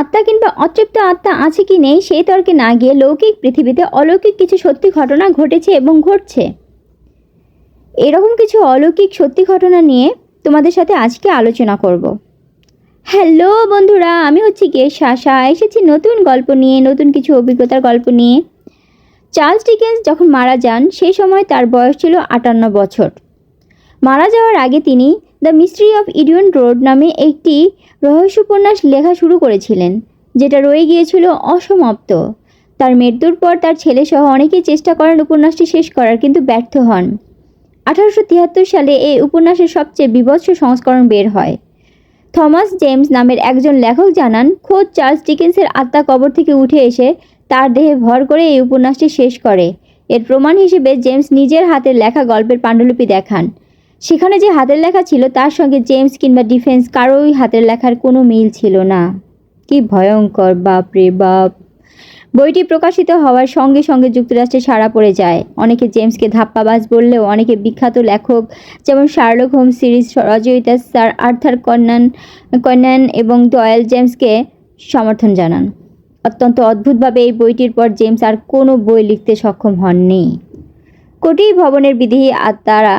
আত্মা কিংবা অতৃপ্ত আত্মা আছে কি নেই, সেই তর্কে না গিয়ে লৌকিক পৃথিবীতে অলৌকিক কিছু সত্যি ঘটনা ঘটেছে এবং ঘটছে। এরকম কিছু অলৌকিক সত্যি ঘটনা নিয়ে তোমাদের সাথে আজকে আলোচনা করব। হ্যালো বন্ধুরা, আমি হচ্ছি গিয়ে শাসা এসেছি নতুন গল্প নিয়ে, নতুন কিছু অভিজ্ঞতার গল্প নিয়ে। চার্লস ডিকেন্স যখন মারা যান, সেই সময় তার বয়স ছিল আটান্ন বছর। মারা যাওয়ার আগে তিনি the mystery of Edwin Drood নামে একটি রহস্য উপন্যাস লেখা শুরু করেছিলেন, যেটা রয়ে গিয়েছিল অসমাপ্ত। তার মৃত্যুর পর তার ছেলেসহ অনেকেই চেষ্টা করেন উপন্যাসটি শেষ করার, কিন্তু ব্যর্থ হন। আঠারোশো তিয়াত্তর সালে এই উপন্যাসের সবচেয়ে বিভৎস সংস্করণ বের হয়। থমাস জেমস নামের একজন লেখক জানান, খোদ চার্লস ডিকেন্সের আত্মা কবর থেকে উঠে এসে তার দেহে ভর করে এই উপন্যাসটি শেষ করে। এর প্রমাণ হিসেবে জেমস নিজের হাতের লেখা গল্পের পাণ্ডুলিপি দেখান। সেখানে যে হাতের লেখা ছিল, তার সঙ্গে জেমস কিংবা ডিফেন্স কারোই হাতের লেখার কোনো মিল ছিল না। কি ভয়ঙ্কর, বাপ রে বাপ। বইটি প্রকাশিত হওয়ার সঙ্গে সঙ্গে যুক্তরাষ্ট্রে সাড়া পড়ে যায়। অনেকে জেমসকে ধাপ্পাবাজ বললেও অনেকে বিখ্যাত লেখক যেমন শার্লক হোম সিরিজ, রচয়িতা স্যার আর্থার কন্যান কন্যান এবং দয়াল জেমসকে সমর্থন জানান। অত্যন্ত অদ্ভুতভাবে এই বইটির পর জেমস আর কোনো বই লিখতে সক্ষম হননি। কোটি ভবনের বিদেহী আত্মারা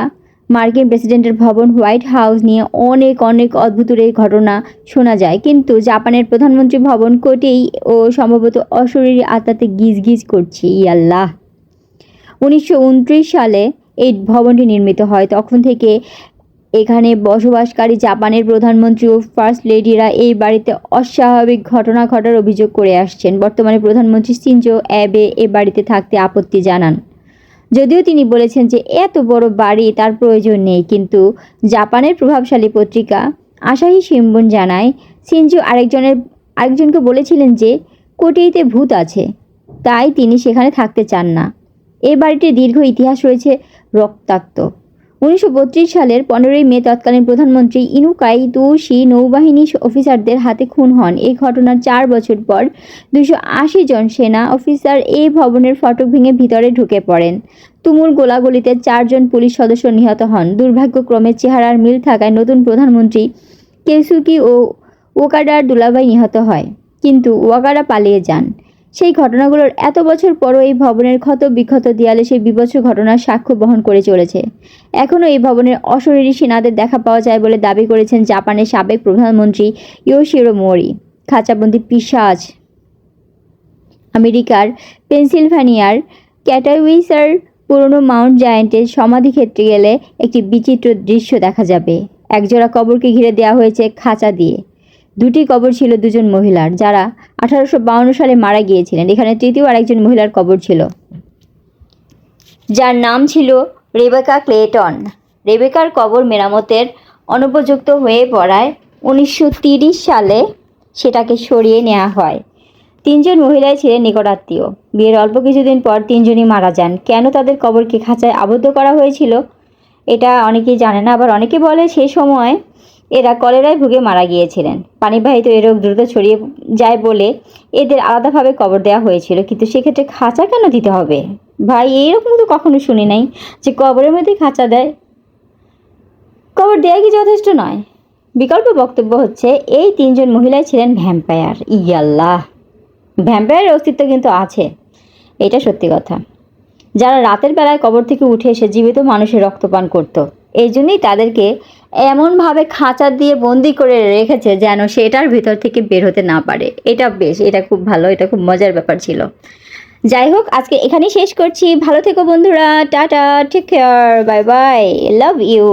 মার্কিন প্রেসিডেন্টের ভবন হোয়াইট হাউস নিয়ে অনেক অনেক অদ্ভুত এই ঘটনা শোনা যায়। কিন্তু জাপানের প্রধানমন্ত্রী ভবন কোটেই ও সম্ভবত অশরীরী আত্মাতে গিজ গিজ করছে, ইয়াল্লাহ। উনিশশো সালে এই ভবনটি নির্মিত হয়। তখন থেকে এখানে বসবাসকারী জাপানের প্রধানমন্ত্রী ও ফার্স্ট লেডিরা এই বাড়িতে অস্বাভাবিক ঘটনা ঘটার অভিযোগ করে আসছেন। বর্তমানে প্রধানমন্ত্রী সিনজো অ্যাবে এ বাড়িতে থাকতে আপত্তি জানান। যদিও তিনি বলেছেন যে এত বড় বাড়ি তার প্রয়োজন নেই, কিন্তু জাপানের প্রভাবশালী পত্রিকা আশাহী শিম্বন জানায়, সিনজু আরেকজনের, আরেকজনকে বলেছিলেন যে কোটিতে ভূত আছে, তাই তিনি সেখানে থাকতে চান না। এ বাড়িটির দীর্ঘ ইতিহাস রয়েছে রক্তাক্ত। উনিশশো বত্রিশ সালের পনেরোই মে তৎকালীন প্রধানমন্ত্রী ইনুকাই তুশি নৌবাহিনী অফিসারদের হাতে খুন হন। এই ঘটনার চার বছর পর দুশো আশি জন সেনা অফিসার এই ভবনের ফটক ভেঙে ভিতরে ঢুকে পড়েন। তুমুল গোলাগুলিতে চারজন পুলিশ সদস্য নিহত হন। দুর্ভাগ্যক্রমে চেহারার মিল থাকায় নতুন প্রধানমন্ত্রী কেসুকি ও ওকাডার দুলাভাই নিহত হয়। কিন্তু ওয়াকাডা পালিয়ে যান। সেই ঘটনাগুলোর এত বছর পরও এই ভবনের ক্ষত বিক্ষত দেয়ালে সেই বিভৎস ঘটনার সাক্ষ্য বহন করে চলেছে। এখনও এই ভবনের অশরীরী সেনাদের দেখা পাওয়া যায় বলে দাবি করেছেন জাপানের সাবেক প্রধানমন্ত্রী ইয়োশিরো মোরি। খাঁচাবন্দি পিসাজ। আমেরিকার পেনসিলভানিয়ার ক্যাটাউইসার পুরনো মাউন্ট জায়ান্টের সমাধিক্ষেত্রে গেলে একটি বিচিত্র দৃশ্য দেখা যাবে। একজোড়া কবরকে ঘিরে দেওয়া হয়েছে খাঁচা দিয়ে। দুটি কবর ছিল দুজন মহিলার, যারা আঠারোশো সালে মারা গিয়েছিলেন। এখানে তৃতীয় আরেকজন মহিলার কবর ছিল। যার নাম ছিল রেবেকা ক্লেটন। রেবেকার কবর মেরামতের অনুপযুক্ত হয়ে পড়ায় উনিশশো সালে সেটাকে সরিয়ে নেওয়া হয়। তিনজন মহিলাই ছিলেন নিকটাত্মীয়। বিয়ের অল্প কিছুদিন পর তিনজনই মারা যান। কেন তাদের কবরকে খাঁচায় আবদ্ধ করা হয়েছিল, এটা অনেকেই জানে না, আবার অনেকে বলে সেই সময় এরা কলেরায় ভুগে মারা গিয়েছিলেন। পানিবাহিত এ রোগ দ্রুত ছড়িয়ে যায় বলে এদের আলাদাভাবে কবর দেওয়া হয়েছিল। কিন্তু সেক্ষেত্রে খাঁচা কেন দিতে হবে? ভাই এইরকম তো কখনো শুনি নাই যে কবরের মধ্যে খাঁচা দেয়। কবর দেয়া কি যথেষ্ট নয়? বিকল্প বক্তব্য হচ্ছে, এই তিনজন মহিলাই ছিলেন ভ্যাম্পায়ার। ইয়াল্লাহ! ভ্যাম্পায়ারের অস্তিত্ব কিন্তু আছে। এটা সত্যি কথা। যারা রাতের বেলায় কবর থেকে উঠে এসে জীবিত মানুষের রক্তপান করত এই জন্যই তাদেরকে এমনভাবে খাঁচা দিয়ে বন্দি করে রেখেছে যেন সেটার ভিতর থেকে বের হতে না পারে। এটা বেশ, এটা খুব ভালো, এটা খুব মজার ব্যাপার ছিল। যাই হোক, আজকে এখানেই শেষ করছি। ভালো থেকো বন্ধুরা, tata take care bye bye love you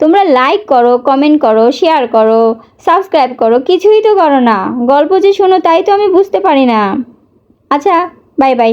তোমরা লাইক করো কমেন্ট করো শেয়ার করো সাবস্ক্রাইব করো, কিছুই তো করো না। গল্প যে শোনো তাই তো আমি বুঝতে পারি না। আচ্ছা বাই বাই